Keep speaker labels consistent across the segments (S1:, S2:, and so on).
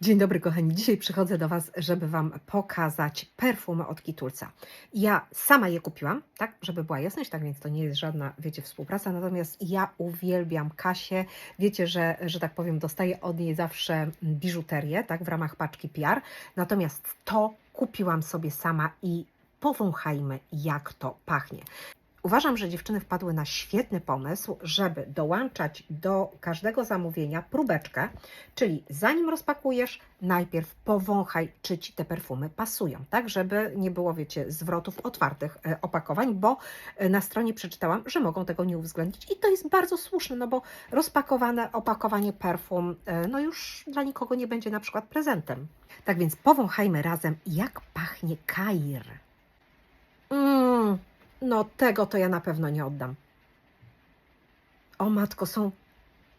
S1: Dzień dobry kochani, dzisiaj przychodzę do Was, żeby Wam pokazać perfumy od Kitulca. Ja sama je kupiłam, tak, żeby była jasność, tak więc to nie jest żadna, wiecie, współpraca, natomiast ja uwielbiam Kasię, wiecie, że, że tak powiem, dostaję od niej zawsze biżuterię, tak, w ramach paczki PR, natomiast to kupiłam sobie sama i powąchajmy, jak to pachnie. Uważam, że dziewczyny wpadły na świetny pomysł, żeby dołączać do każdego zamówienia próbeczkę, czyli zanim rozpakujesz, najpierw powąchaj, czy ci te perfumy pasują, tak, żeby nie było, wiecie, zwrotów otwartych e, opakowań, bo e, na stronie przeczytałam, że mogą tego nie uwzględnić i to jest bardzo słuszne, no bo rozpakowane opakowanie perfum, e, no już dla nikogo nie będzie na przykład prezentem. Tak więc powąchajmy razem, jak pachnie Kair. Mmm, no tego to ja na pewno nie oddam. O matko, są,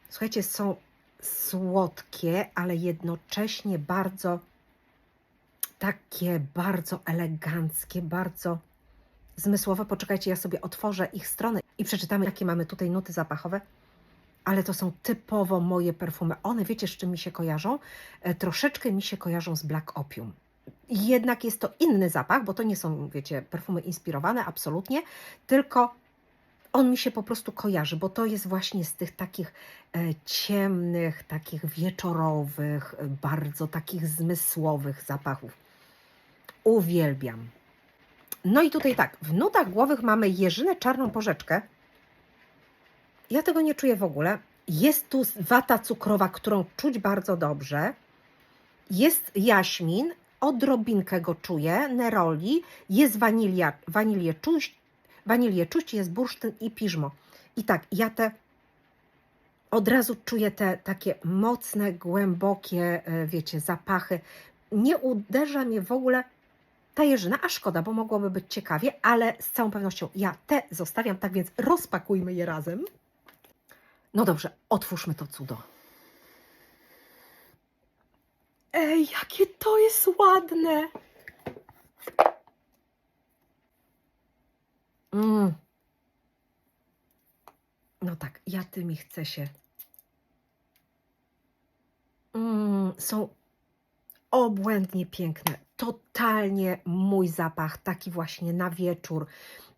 S1: słuchajcie, są słodkie, ale jednocześnie bardzo takie bardzo eleganckie, bardzo zmysłowe. Poczekajcie, ja sobie otworzę ich stronę i przeczytamy, jakie mamy tutaj nuty zapachowe. Ale to są typowo moje perfumy. One, wiecie, z czym mi się kojarzą? E, troszeczkę mi się kojarzą z Black Opium. Jednak jest to inny zapach, bo to nie są, wiecie, perfumy inspirowane, absolutnie, tylko on mi się po prostu kojarzy, bo to jest właśnie z tych takich e, ciemnych, takich wieczorowych, e, bardzo takich zmysłowych zapachów. Uwielbiam. No i tutaj tak, w nutach głowych mamy jeżynę czarną porzeczkę. Ja tego nie czuję w ogóle. Jest tu wata cukrowa, którą czuć bardzo dobrze. Jest jaśmin, odrobinkę go czuję, neroli, jest wanilia, wanilię czuć, wanilię czuć, jest bursztyn i piżmo. I tak, ja te od razu czuję te takie mocne, głębokie, e, wiecie, zapachy. Nie uderza mnie w ogóle ta jeżyna, a szkoda, bo mogłoby być ciekawie, ale z całą pewnością ja te zostawiam, tak więc rozpakujmy je razem. No dobrze, otwórzmy to cudo. Ej, jakie to jest ładne! Mm. No tak, ja tymi chcę się. Mm, są obłędnie piękne. Totalnie mój zapach, taki właśnie na wieczór.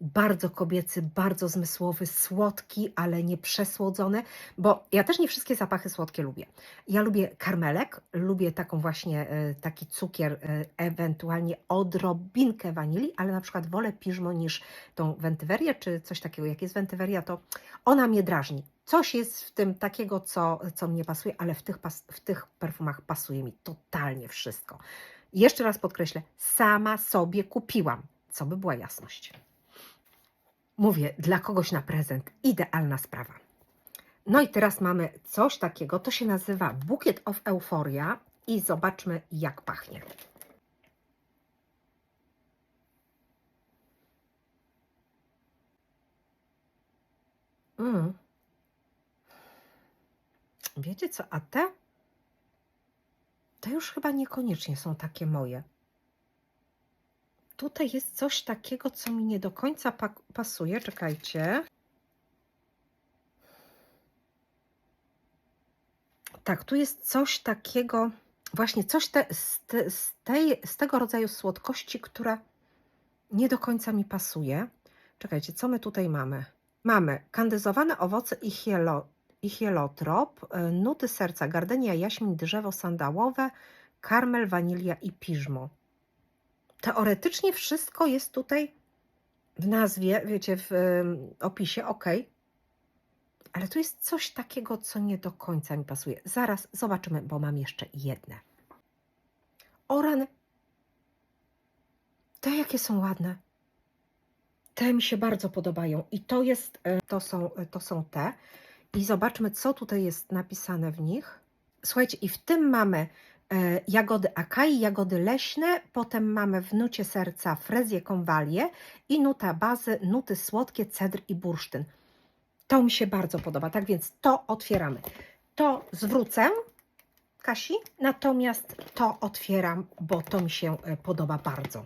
S1: Bardzo kobiecy, bardzo zmysłowy, słodki, ale nie przesłodzony, bo ja też nie wszystkie zapachy słodkie lubię. Ja lubię karmelek, lubię taką właśnie e, taki cukier, e, ewentualnie odrobinkę wanilii, ale na przykład wolę piżmo niż tą wentywerię, czy coś takiego. Jak jest wentyweria, to ona mnie drażni. Coś jest w tym takiego, co, co mnie pasuje, ale w tych, w tych perfumach pasuje mi totalnie wszystko. Jeszcze raz podkreślę, sama sobie kupiłam, co by była jasność. Mówię, dla kogoś na prezent idealna sprawa. No i teraz mamy coś takiego, to się nazywa Bukiet of Euphoria i zobaczmy jak pachnie. Mm. Wiecie co, a te? To już chyba niekoniecznie są takie moje. Tutaj jest coś takiego, co mi nie do końca pa pasuje. Czekajcie. Tak, tu jest coś takiego, właśnie coś te, z, te, z, tej, z tego rodzaju słodkości, która nie do końca mi pasuje. Czekajcie, co my tutaj mamy? Mamy kandyzowane owoce i, hielo, i hielotrop, y, nuty serca, gardenia, jaśmin, drzewo sandałowe, karmel, wanilia i piżmo. Teoretycznie wszystko jest tutaj w nazwie, wiecie, w opisie, ok. Ale tu jest coś takiego, co nie do końca mi pasuje. Zaraz zobaczymy, bo mam jeszcze jedne. Oran. Te jakie są ładne. Te mi się bardzo podobają. I to jest, y, to są, y, to są te. I zobaczmy, co tutaj jest napisane w nich. Słuchajcie, i w tym mamy e, jagody akai, jagody leśne, potem mamy w nucie serca frezję konwalię i nuta bazy, nuty słodkie, cedr i bursztyn. To mi się bardzo podoba, tak więc to otwieramy. To zwrócę Kasi, natomiast to otwieram, bo to mi się e, podoba bardzo.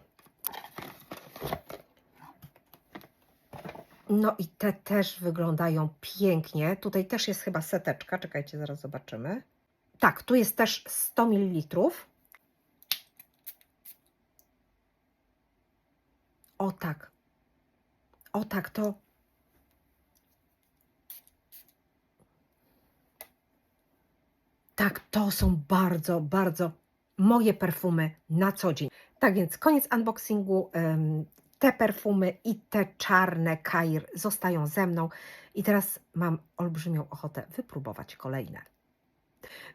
S1: No i te też wyglądają pięknie. Tutaj też jest chyba seteczka. Czekajcie, zaraz zobaczymy. Tak, tu jest też 100 ml. O tak. O tak, to. Tak, to są bardzo, bardzo moje perfumy na co dzień. Tak więc koniec unboxingu. Te perfumy i te czarne Kair zostają ze mną i teraz mam olbrzymią ochotę wypróbować kolejne.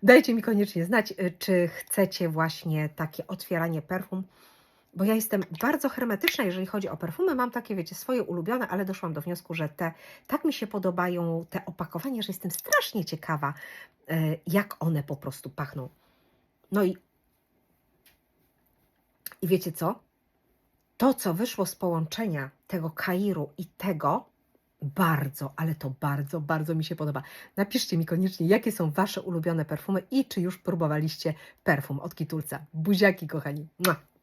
S1: Dajcie mi koniecznie znać, y, czy chcecie właśnie takie otwieranie perfum, bo ja jestem bardzo hermetyczna, jeżeli chodzi o perfumy. Mam takie, wiecie, swoje ulubione, ale doszłam do wniosku, że te tak mi się podobają te opakowania, że jestem strasznie ciekawa, y, jak one po prostu pachną. No i, i wiecie co? To, co wyszło z połączenia tego Kairu i tego, bardzo, ale to bardzo, bardzo mi się podoba. Napiszcie mi koniecznie, jakie są Wasze ulubione perfumy i czy już próbowaliście perfum od Kitulca. Buziaki, kochani. Mua.